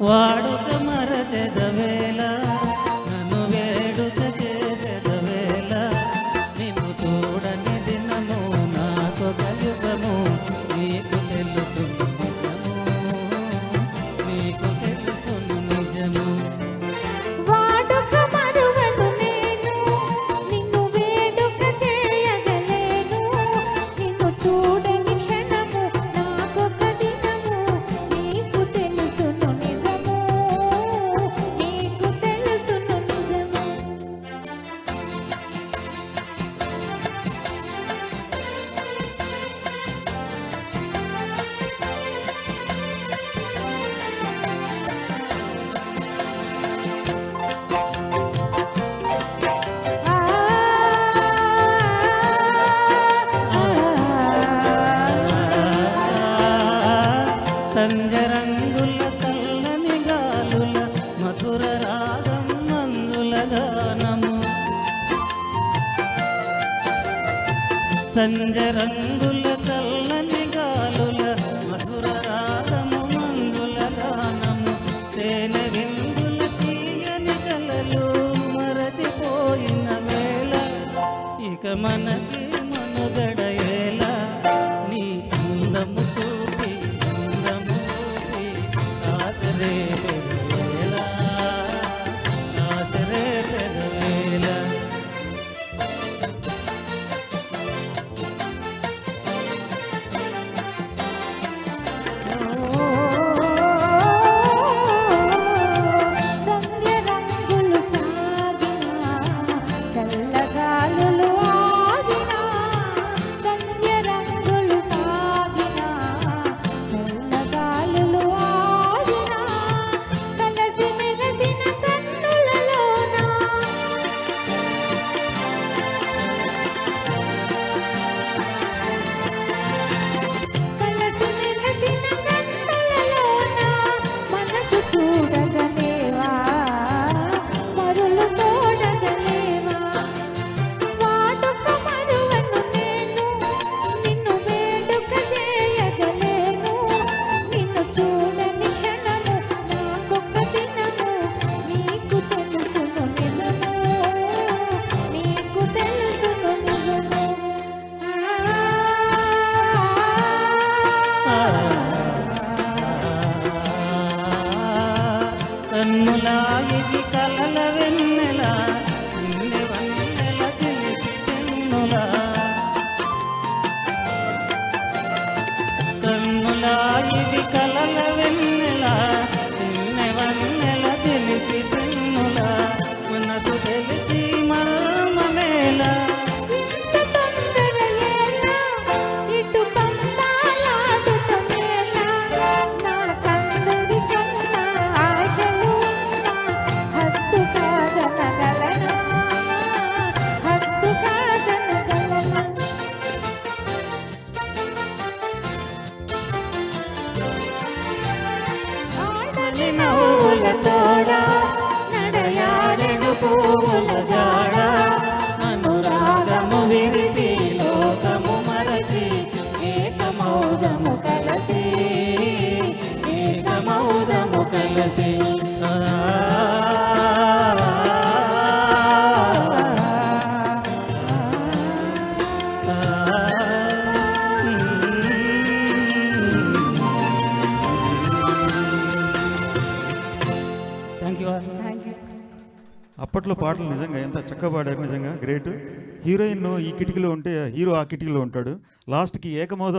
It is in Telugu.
వాడుక మరచెదవే. సంజరంగుల చల్లని గాలుల మధుర రాగం మందుల గానము. సంజరంగుల చల్లని గాలుల మధుర రాగము మందుల గానము. తేనె విందుల తీయని కలలు మరచిపోయిన వేళ ఇక మనకి మనుగడయ রে కన్నులా ఇది కలల వెన్నెల చిన్ని వన్నెల చిలిపి తెన్నులా కన్నులా ఇది కలల వెన్నెల చిన్ని వన్నెల చిలిపి తోడ నడయాడెను పువ్వుల జాడ. అనురాగము విరిసి లోకము మరచి ఏకమౌదము కలసి ఏకమౌదము కలసి. అప్పట్లో పాటలు నిజంగా ఎంత చక్కగా పాడారు నిజంగా. గ్రేట్ హీరోయిన్ ఈ కిటికీలో ఉంటే హీరో ఆ కిటికీలో ఉంటాడు. లాస్ట్కి ఏకమోద